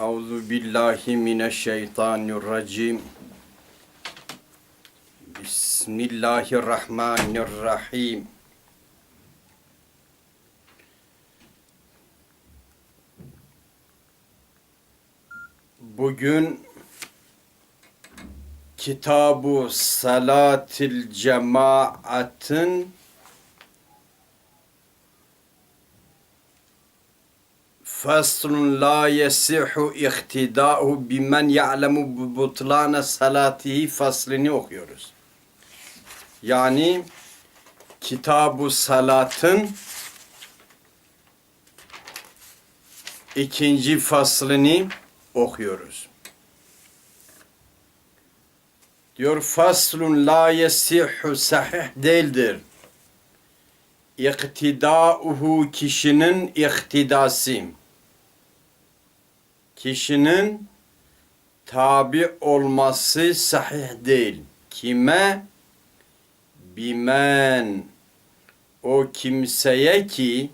Euzu billahi mineşşeytanirracim. Bismillahirrahmanirrahim. Bugün Kitabu Salatil Cemaat'ın Faslun la yesihu ihtida'u bimen ya'lemu butlana salatihi faslını okuyoruz. Yani Kitabu Salat'ın ikinci faslını okuyoruz. Diyor faslun la yesihu sahih değildir. İktidauhu kişinin iktidası. Kişinin tabi olması sahih değil. Kime? Bimen. O kimseye ki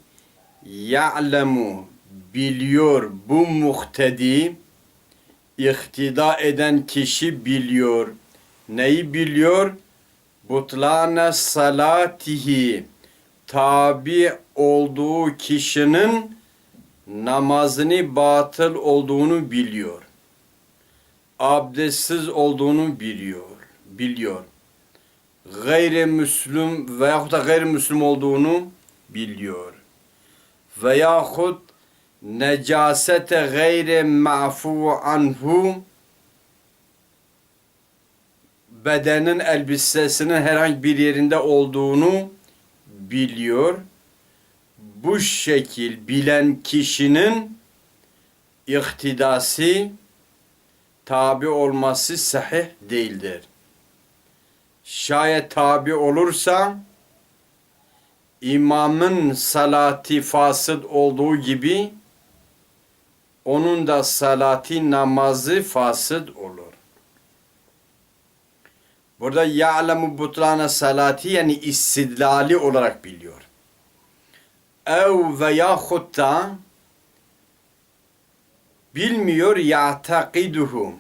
ya'lemu biliyor bu muhtedi iktida eden kişi biliyor. Neyi biliyor? Butlana salatihi tabi olduğu kişinin namazını batıl olduğunu biliyor. Abdestsiz olduğunu biliyor. Biliyor. Gayrimüslim veyahut da gayrimüslim olduğunu biliyor. Veyahut necasete gayri ma'fu anhu bedenin elbisesinin herhangi bir yerinde olduğunu biliyor. Bu şekil bilen kişinin iktidası tabi olması sahih değildir. Şayet tabi olursa imamın salati fasıd olduğu gibi onun da salati namazı fasıd olur. Burada ya'lemu butlana salati yani istidlali olarak biliyor. Ev ve yahut da bilmiyor ya'takiduhu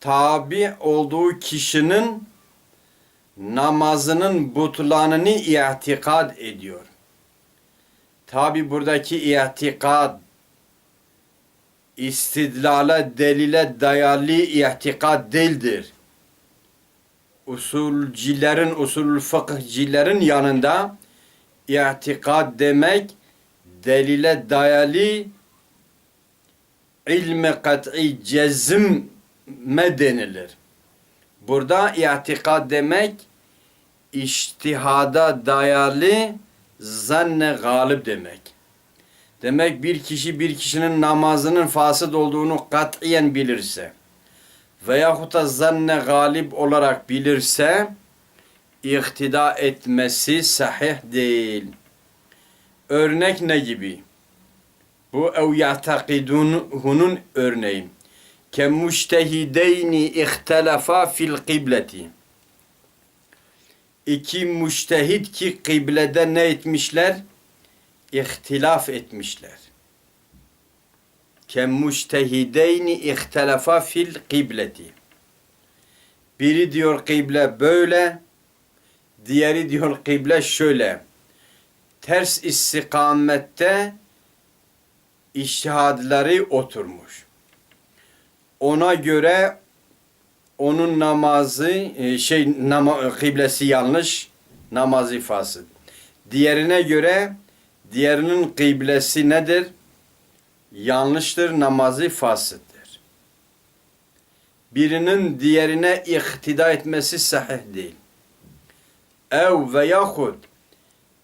tabi olduğu kişinin namazının butlanını i'tikad ediyor. Tabi buradaki i'tikad istidlala delile dayalı i'tikad değildir. Usulcilerin, usul fıkıhcilerin yanında i'tikad demek delile dayalı ilmi kat'i cezme denilir. Burada i'tikad demek iştihada dayalı zanne galip demek. Demek bir kişi bir kişinin namazının fasıd olduğunu katiyen bilirse veyahut da zanne galip olarak bilirse ihtida etmesi sahih değil. Örnek ne gibi? Bu ev ya'takidunhunun örneği. Ke müştehideyni ihtelafa fil kıbleti. İki müştehit ki kıblede ne etmişler? İhtilaf etmişler. Ke müştehideyni ihtelafa fil kıbleti. Biri diyor kıble böyle, diğeri diyor kıble şöyle. Ters istikamette iştihadları oturmuş. Ona göre onun namazı e, şey nama, kıblesi yanlış, namazı fasıl. Diğerine göre diğerinin kıblesi nedir? Yanlıştır, namazı fasıttır. Birinin diğerine ihtida etmesi sahih değil. Ev ve yahut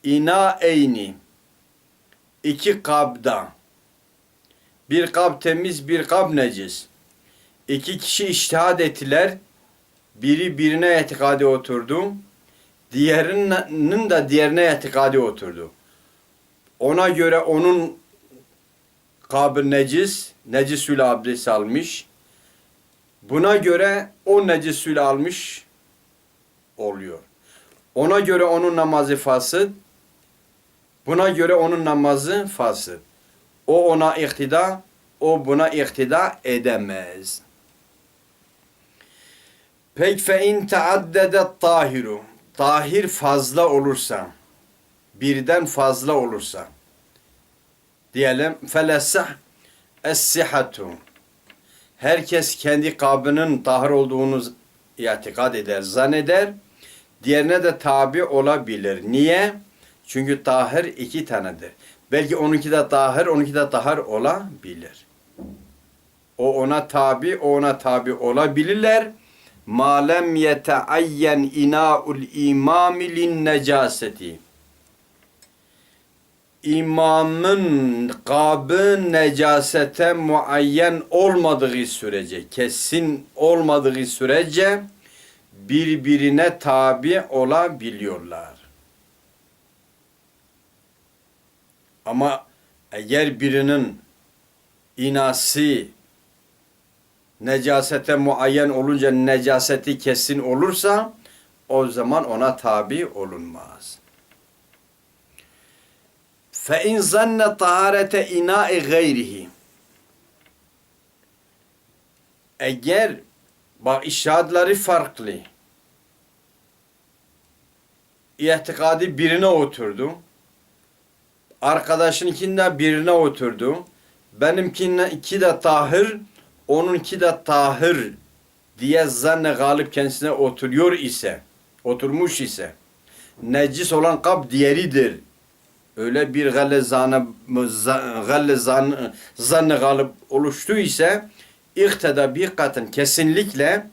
ina eyni iki kabda bir kab temiz bir kab necis. İki kişi iştihad ettiler. Biri birine etikadi oturdu. Diğerinin de diğerine etikadi oturdu. Ona göre onun kabı necis, necisül abdest almış. Buna göre o necisül almış oluyor. Ona göre onun namazı fasıd. Buna göre onun namazı fasıd. O ona iktida O buna iktida edemez. Peki fe in taaddedet tahiru. Tahir fazla olursa, birden fazla olursa, diyelim felesah es-sihatu. Herkes kendi kabının tahir olduğunu itikad eder, zanneder. Diğerine de tabi olabilir. Niye? Çünkü tahir iki tanedir. Belki onunki de tahir, onunki de tahir olabilir. O ona tabi, o ona tabi olabilirler. Ma lem yeteayyen ina'ul imami lin necaseti. İmamın kabı necasete muayyen olmadığı sürece, kesin olmadığı sürece birbirine tabi olabiliyorlar. Ama eğer birinin inası necasete muayyen olunca necaseti kesin olursa o zaman ona tabi olunmaz. Fe in zanne taharete ina'i gayrihi eğer bak işaretleri farklı itikadi birine oturdu arkadaşınkinde birine oturdu benimkinde iki de tahir onunki de tahir diye zanne galip kendisine oturuyor ise, oturmuş ise, necis olan kap diğeridir. Öyle bir galle zanne, galle zanne, zanne galip oluştu ise, iktida bir katın kesinlikle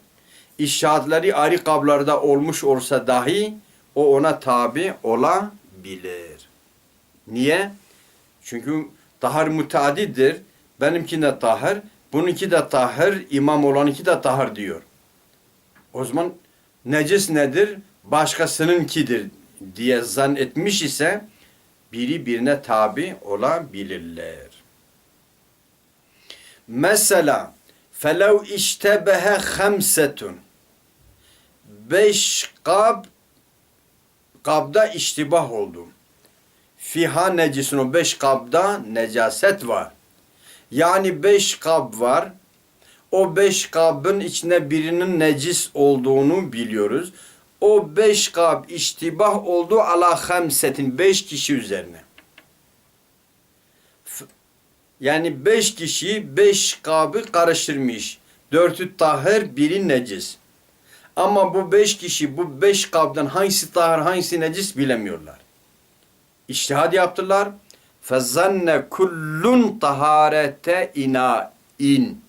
işaretleri ayrı kablarda olmuş olsa dahi o ona tabi olabilir. Niye? Çünkü tahar müteaddidir. Benimkinde tahir, Bununki de tahir, imam olanınki de tahir diyor. O zaman necis nedir? Başkasınınkidir diye zannetmiş ise biri birine tabi olabilirler. Mesela felev iştebehe hamsetun beş kab kabda iştibah oldu. Fiha necisin o beş kabda necaset var. Yani beş kab var. O beş kabın içinde birinin necis olduğunu biliyoruz. O beş kab iştibah oldu ala hamsetin. Beş kişi üzerine. Yani beş kişi beş kabı karıştırmış. Dörtü tahir, biri necis. Ama bu beş kişi bu beş kavden hangisi tahir hangisi necis bilemiyorlar. İçtihad yaptılar. Fezzanne kullun taharete ina in.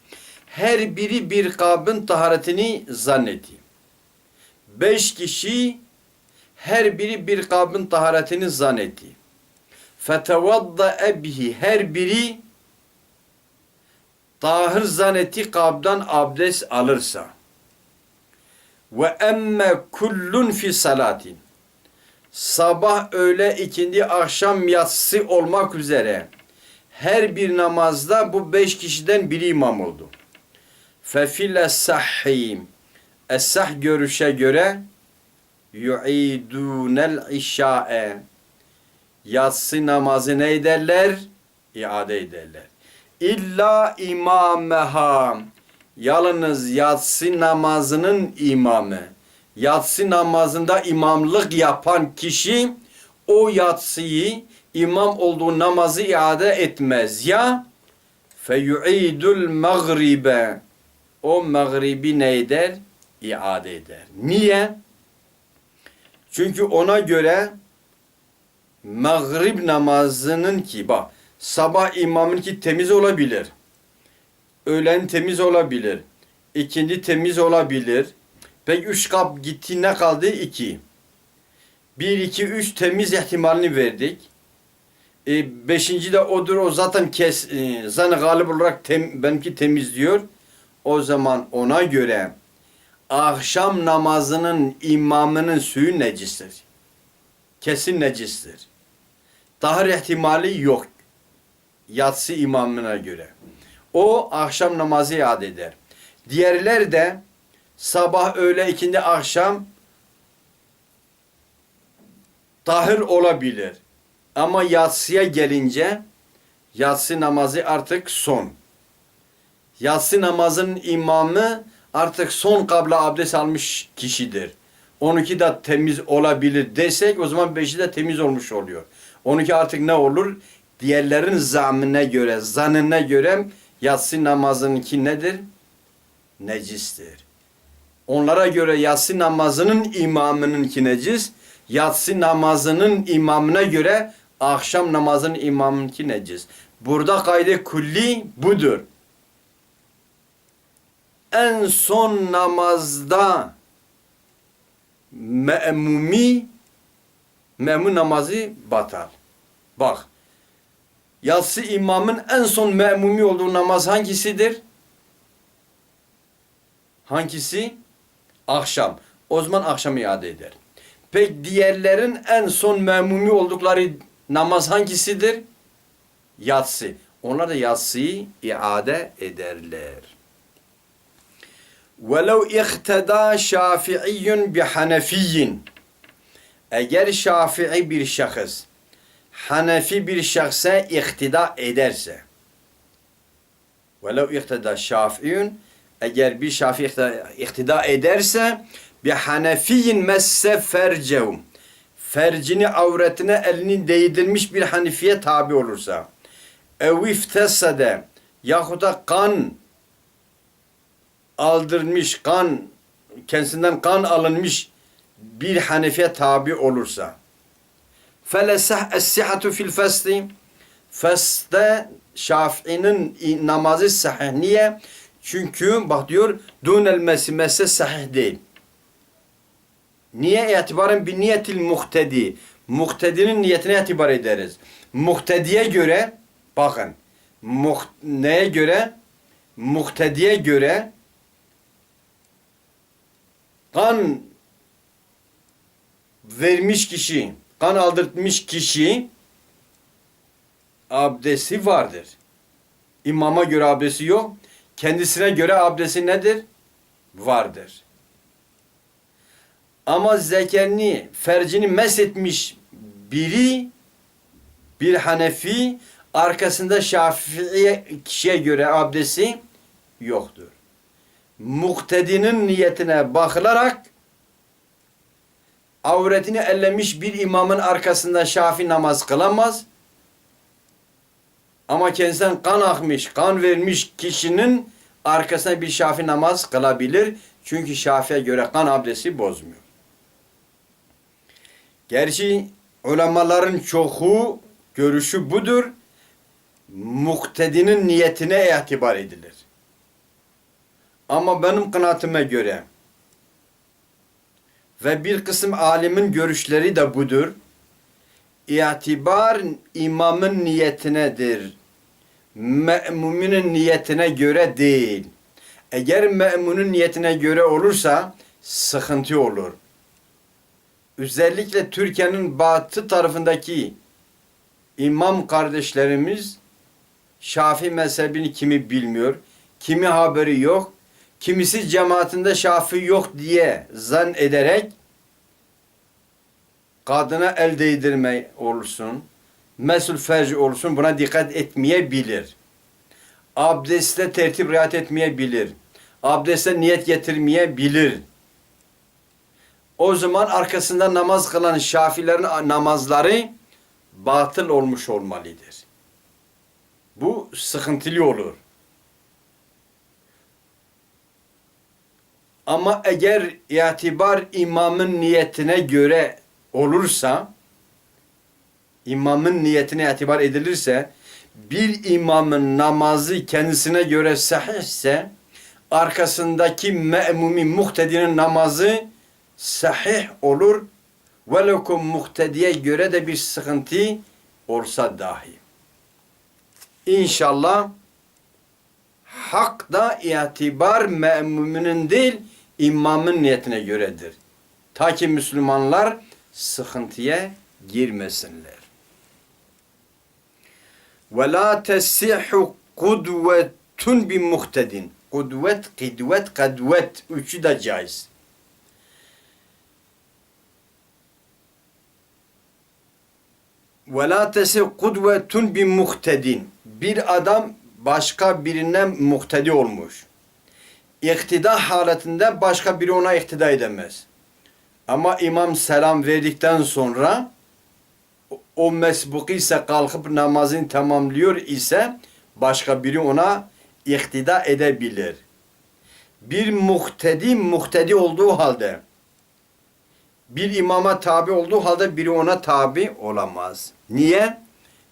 Her biri bir kabın taharetini zannetti. Beş kişi her biri bir kabın taharetini zannetti. Fetevadda ebihi her biri tahir zannetti kabdan abdest alırsa. Ve emme kullun fi salatin sabah, öğle, ikindi, akşam yatsı olmak üzere her bir namazda bu beş kişiden biri imam oldu. Fefile sahhim Es-sah görüşe göre yu'idunel işa'e yatsı namazı ne ederler? İade ederler. İlla imameha yalnız yatsı namazının imamı yatsı namazında imamlık yapan kişi o yatsıyı imam olduğu namazı iade etmez. Ya feyu'idul magribe o magribi ne eder? İade eder. Niye? Çünkü ona göre Maghrib namazının ki bak sabah imamın ki temiz olabilir. Öğlen temiz olabilir. ikindi temiz olabilir. Peki üç kap gitti ne kaldı? İki. Bir, iki, üç temiz ihtimalini verdik. E, beşinci de odur o zaten kes, e, zan galip olarak tem, benimki temiz diyor. O zaman ona göre akşam namazının imamının suyu necistir. Kesin necistir. Tahir ihtimali yok. Yatsı imamına göre. O akşam namazı iade eder. Diğerler de sabah, öğle, ikindi, akşam tahir olabilir. Ama yatsıya gelince yatsı namazı artık son. Yatsı namazının imamı artık son kabla abdest almış kişidir. Onunki de temiz olabilir desek o zaman beşi de temiz olmuş oluyor. Onunki artık ne olur? Diğerlerin zamine göre, zanına göre yatsı namazınınki nedir? Necistir. Onlara göre yatsı namazının imamınınki necis, yatsı namazının imamına göre akşam namazının imamınki necis. Burada kaydı kulli budur. En son namazda me'mumi me'mun namazı batar. Bak Yatsı imamın en son me'mumi olduğu namaz hangisidir? Hangisi? Akşam. O zaman akşam iade eder. Peki diğerlerin en son memumi oldukları namaz hangisidir? Yatsı. Onlar da yatsıyı iade ederler. وَلَوْ اِخْتَدَى شَافِعِيٌّ بِحَنَفِيٍّ Eğer Şafii bir şahıs, Hanefi bir şahse iktida ederse velev iktida şafiyun eğer bir şafi iktida ederse bir hanefiyin messe fercevum fercini avretine elinin değdirmiş bir hanifiye tabi olursa eviftesede yahut da kan aldırmış kan kendisinden kan alınmış bir hanife tabi olursa felesah es-sihhatu fil fasli Fas'ta Şafii'nin namazı sahih. Niye? Çünkü bak diyor dunel mesimese sahih değil. Niye? İtibaren bir niyetil muhtedi. Muhtedinin niyetine itibar ederiz. Muhtediye göre bakın muht, neye göre? Muhtediye göre kan vermiş kişi, kan aldırtmış kişi abdesti vardır. İmama göre abdesti yok. Kendisine göre abdesti nedir? Vardır. Ama zekerini, fercini meshetmiş biri bir Hanefi arkasında Şafii kişiye göre abdesti yoktur. Muktedinin niyetine bakılarak avretini ellemiş bir imamın arkasında şafi namaz kılamaz. Ama kendisinden kan akmış, kan vermiş kişinin arkasına bir şafi namaz kılabilir. Çünkü şafiye göre kan abdesti bozmuyor. Gerçi ulemaların çoğu görüşü budur. Muktedinin niyetine itibar edilir. Ama benim kanaatime göre ve bir kısım alimin görüşleri de budur. İtibar imamın niyetinedir. Me'muminin niyetine göre değil. Eğer me'munun niyetine göre olursa sıkıntı olur. Özellikle Türkiye'nin batı tarafındaki imam kardeşlerimiz Şafi mezhebini kimi bilmiyor, kimi haberi yok, kimisi cemaatinde Şafi yok diye zan ederek kadına el değdirme olsun, mesul ferc olsun buna dikkat etmeyebilir. Abdestte tertip riayet etmeyebilir. Abdestte niyet getirmeyebilir. O zaman arkasında namaz kılan şafilerin namazları batıl olmuş olmalıdır. Bu sıkıntılı olur. Ama eğer itibar imamın niyetine göre olursa, imamın niyetine itibar edilirse, bir imamın namazı kendisine göre sahihse, arkasındaki me'mumi muhtedinin namazı sahih olur. Velekum muhtediye göre de bir sıkıntı olsa dahi. İnşallah hak da itibar me'muminin değil imamın niyetine göredir. Ta ki Müslümanlar sıkıntıya girmesinler. Ve la tesihhu kudvetun bi muhtedin. Kudvet, kidvet, kadvet. Üçü de caiz. Ve la tesihhu kudvetun bi muhtedin. Bir adam başka birine muhtedi olmuş. İktida haletinde başka biri ona iktida edemez. Ama imam selam verdikten sonra o- mesbuki ise kalkıp namazını tamamlıyor ise başka biri ona iktida edebilir. Bir muhtedi muhtedi olduğu halde bir imama tabi olduğu halde biri ona tabi olamaz. Niye?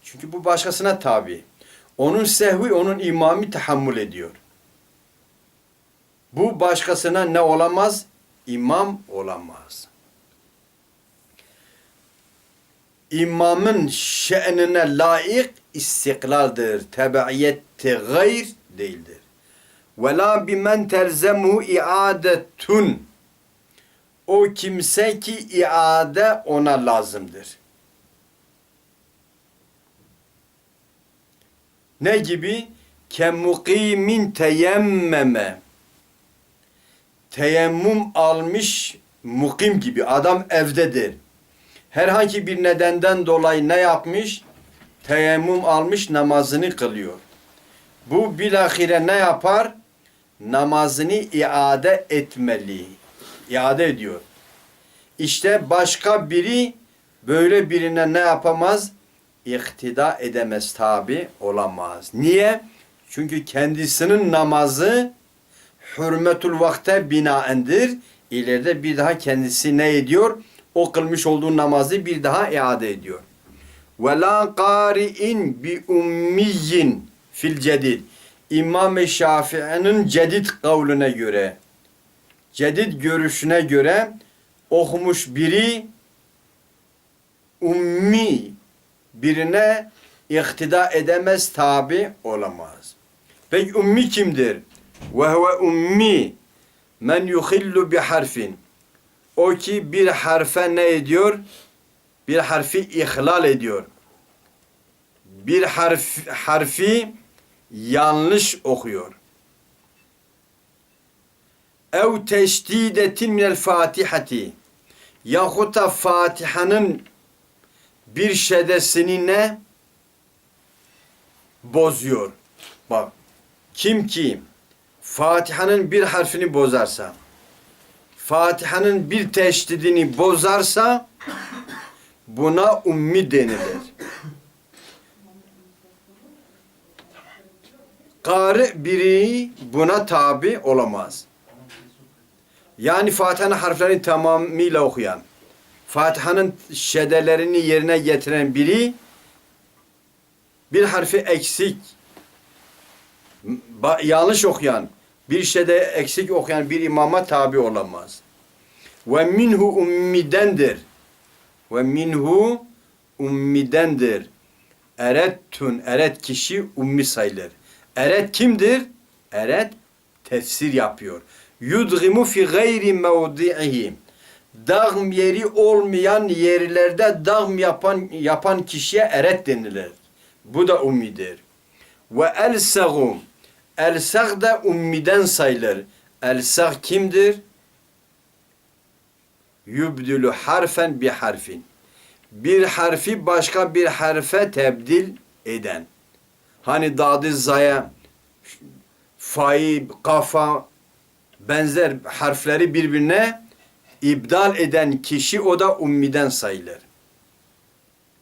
Çünkü bu başkasına tabi. Onun sehvi onun imamı tahammül ediyor. Bu başkasına ne olamaz? İmam olamaz. İmamın şe'nine layık istiklaldir. Tebaiyeti gayr değildir. Ve la bimen terzemuhu iadetun. O kimse ki iade ona lazımdır. Ne gibi? Kemukimin teyemmeme. Teyemmüm almış mukim gibi. Adam evdedir. Herhangi bir nedenden dolayı ne yapmış? Teyemmüm almış namazını kılıyor. Bu bilahire ne yapar? Namazını iade etmeli. İade ediyor. İşte başka biri böyle birine ne yapamaz? İktida edemez tabi olamaz. Niye? Çünkü kendisinin namazı hürmetul vakte binaendir. İleride bir daha kendisi ne ediyor? O kılmış olduğu namazı bir daha iade ediyor. Ve la qari'in bi ummiyin fil cedid. İmam-ı Şafii'nin cedid kavluna göre, cedid görüşüne göre okumuş biri ummi birine iktida edemez, tabi olamaz. Peki ummi kimdir? Ve huve ummi men yuhillu bi harfin. O ki bir harfe ne ediyor? Bir harfi ihlal ediyor. Bir harf, harfi yanlış okuyor. Ev teşdidetin minel fatihati. Yahut da Fatiha'nın bir şedesini ne? Bozuyor. Bak. Kim ki Fatiha'nın bir harfini bozarsa, Fatiha'nın bir teşdidini bozarsa buna ummi denilir. Kari biri buna tabi olamaz. Yani Fatiha'nın harflerini tamamıyla okuyan, Fatiha'nın şedelerini yerine getiren biri bir harfi eksik, yanlış okuyan, bir şeyde eksik okuyan bir imama tabi olamaz. Ve minhu ummidendir. Ve minhu ummidendir. Erettun, eret kişi ummi sayılır. Eret kimdir? Eret tefsir yapıyor. Yudgimu fi gayri mevdi'ihi. Dağım yeri olmayan yerlerde dağım yapan yapan kişiye eret denilir. Bu da ummidir. Ve elsagum. Elsag da ummiden sayılır. Elsag kimdir? Yübdülü harfen bir harfin. Bir harfi başka bir harfe tebdil eden. Hani dadı zaya, fai, kafa benzer harfleri birbirine ibdal eden kişi o da ummiden sayılır.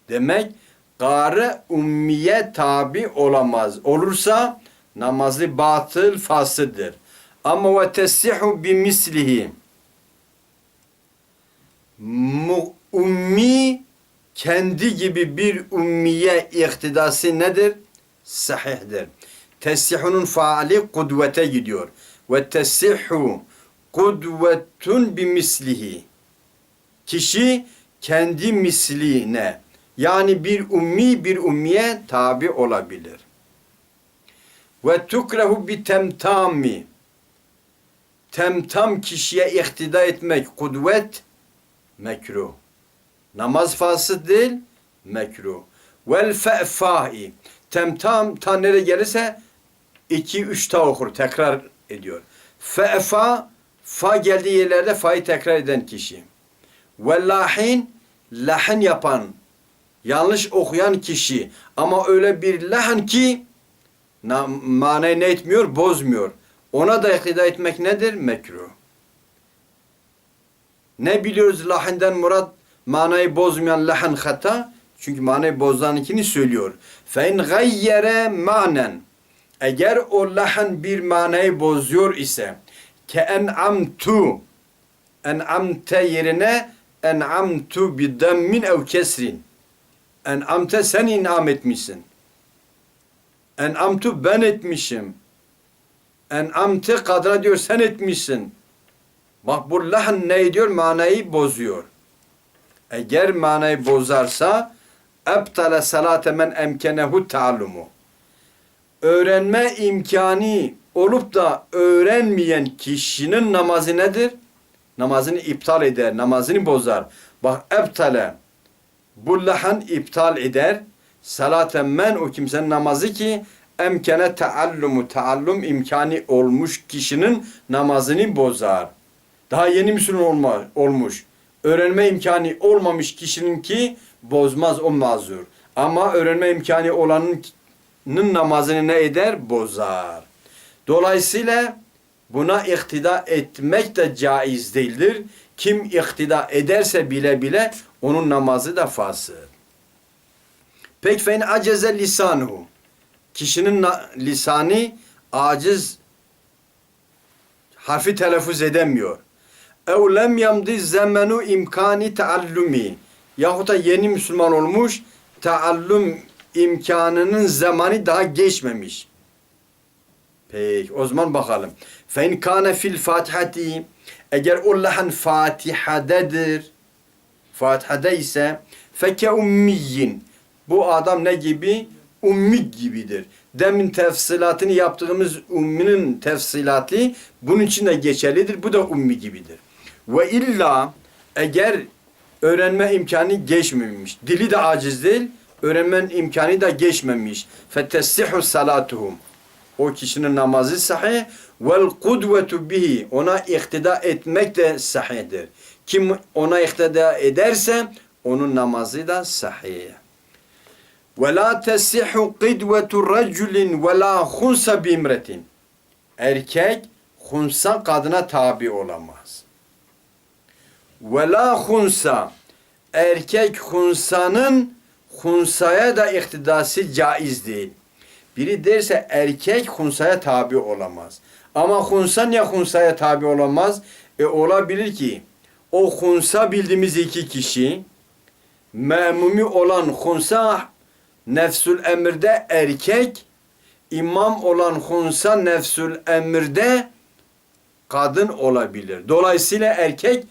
Demek Gari ummiye tabi olamaz. Olursa namazı batıl fasıdır. Ama ve tesihu bi mislihi. Ummi kendi gibi bir ummiye iktidası nedir? Sahihdir. Tesihunun faali kudvete gidiyor. Ve tesihu kudvetun bi mislihi. Kişi kendi misline yani bir ummi bir ummiye tabi olabilir. Ve tukrehu bi temtami. Temtam kişiye iktida etmek kudvet mekruh. Namaz fasıl değil mekruh. Vel fe'fai. Temtam ta nereye gelirse iki üç ta okur tekrar ediyor. Fe'fa fa geldiği yerlerde fa'yı tekrar eden kişi. Ve lahin lahin yapan yanlış okuyan kişi ama öyle bir lahan ki manayı ne etmiyor? Bozmuyor. Ona da iktida etmek nedir? Mekruh. Ne biliyoruz lahinden murat manayı bozmayan lahan hata? Çünkü manayı bozanınkini söylüyor. Fe in gayyere manen eğer o lahan bir manayı bozuyor ise ke en'amtu en'amte yerine en'amtu bi dammin ev kesrin en'amte sen inam etmişsin en'amtu ben etmişim en'amte kadra diyor sen etmişsin bak bu lahn ne diyor manayı bozuyor eğer manayı bozarsa ebtale salate men emkenehu ta'allumu öğrenme imkanı olup da öğrenmeyen kişinin namazı nedir? Namazını iptal eder, namazını bozar. Bak ebtale bu lahan iptal eder. Salaten men o kimsenin namazı ki emkene taallumu taallum imkanı olmuş kişinin namazını bozar. Daha yeni Müslüman olma, olmuş. Öğrenme imkanı olmamış kişinin ki bozmaz o mazur. Ama öğrenme imkanı olanın nın namazını ne eder? Bozar. Dolayısıyla buna iktida etmek de caiz değildir. Kim iktida ederse bile bile onun namazı da fasıl. Peki fen aceze lisanuhu. Kişinin lisanı aciz harfi telaffuz edemiyor. Ev lem yamdi zemenu imkani taallumi. Yahut da yeni Müslüman olmuş taallum imkanının zamanı daha geçmemiş. Peki o zaman bakalım. Fe in kana fil fatihati eğer o lahan Fatiha'dadır. Fatiha'da ise feke ummiyin. Bu adam ne gibi? Ummi gibidir. Demin tefsilatını yaptığımız umminin tefsilatı bunun için de geçerlidir. Bu da ummi gibidir. Ve illa eğer öğrenme imkanı geçmemiş. Dili de aciz değil. Öğrenmen imkanı da geçmemiş. Fetessihu salatuhum. O kişinin namazı sahih. Vel kudvetu bihi. Ona iktida etmek de sahihdir. Kim ona iktida ederse onun namazı da sahih. Ve la tesihu qidvetu raculin ve la khunsa bimretin. Erkek hunsa kadına tabi olamaz. Ve la hunsa erkek hunsanın hunsaya da iktidası caiz değil. Biri derse erkek hunsaya tabi olamaz. Ama hunsa niye hunsaya tabi olamaz? E olabilir ki o hunsa bildiğimiz iki kişi memumi olan hunsa nefsül emirde erkek imam olan hunsa nefsül emirde kadın olabilir. Dolayısıyla erkek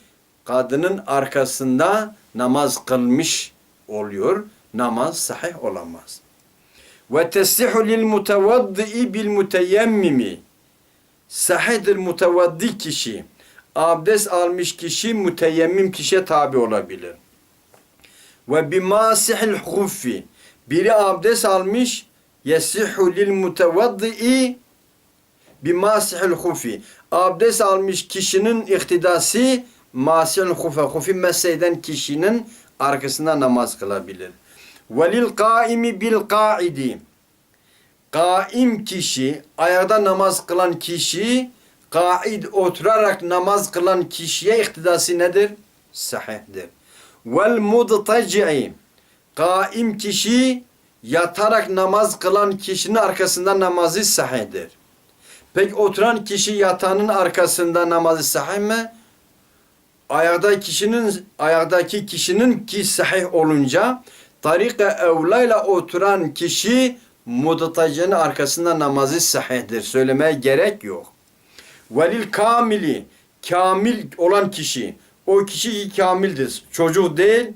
kadının arkasında namaz kılmış oluyor. Namaz sahih olamaz. Ve tesihu lil mutevaddi bil muteyemmimi. Sahihdir mutevaddi kişi. Abdest almış kişi müteyemmim kişiye tabi olabilir. Ve bimasihil huffi. Biri abdest almış yesihu lil mutevaddi bimasihil huffi. Abdest almış kişinin ihtidası masihil hufe. Hufi meseyden kişinin arkasında namaz kılabilir. Velil kaimi bil kaidi. Kaim kişi, ayakta namaz kılan kişi, kaid oturarak namaz kılan kişiye iktidası nedir? Sahihdir. Vel mudtaci'i. Kaim kişi, yatarak namaz kılan kişinin arkasında namazı sahihdir. Peki oturan kişi yatağının arkasında namazı sahih mi? Ayakta kişinin ayaktaki kişinin ki sahih olunca tarika evlayla oturan kişi mudatacının arkasında namazı sahihdir. Söylemeye gerek yok. Velil kamili kamil olan kişi o kişi ki kamildir. Çocuk değil,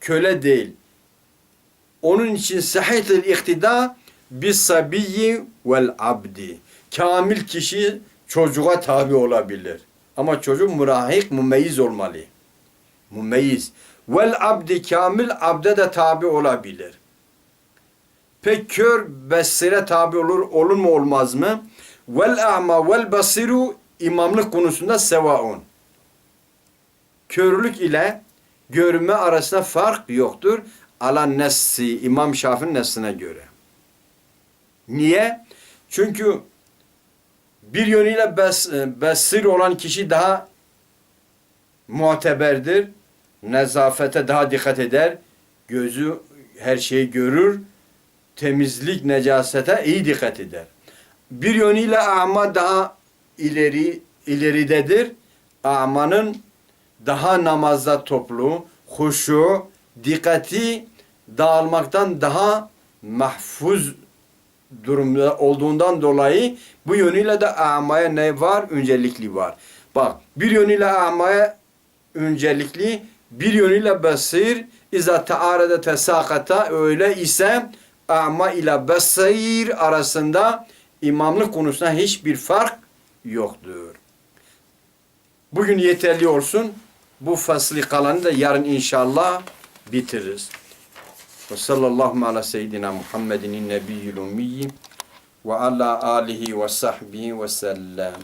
köle değil. Onun için sahihtir iktida bis sabiyyi vel abdi. Kamil kişi çocuğa tabi olabilir. Ama çocuk murahik, mümeyyiz olmalı. Mümeyyiz. Vel abdi kamil abde de tabi olabilir. Pek kör besire tabi olur, olur mu olmaz mı? Vel a'ma vel basiru imamlık konusunda sevaun. Körlük ile görme arasında fark yoktur. Ala nessi, İmam Şafii'nin nesline göre. Niye? Çünkü bir yönüyle bes, e, besir olan kişi daha muteberdir. Nezafete daha dikkat eder. Gözü her şeyi görür. Temizlik, necasete iyi dikkat eder. Bir yönüyle ama daha ileri ileridedir. Amanın daha namazda toplu, huşu, dikkati dağılmaktan daha mahfuz durumda olduğundan dolayı bu yönüyle de amaya ne var? Öncelikli var. Bak bir yönüyle amaya öncelikli, bir yönüyle basir, İza taarada tesakata öyle ise ama ile basir arasında imamlık konusunda hiçbir fark yoktur. Bugün yeterli olsun. Bu faslı kalanı da yarın inşallah bitiririz. Ve sallallahu ala seyyidina Muhammedin nebiyyil ummiyi ve ala alihi ve sahbihi ve sellem.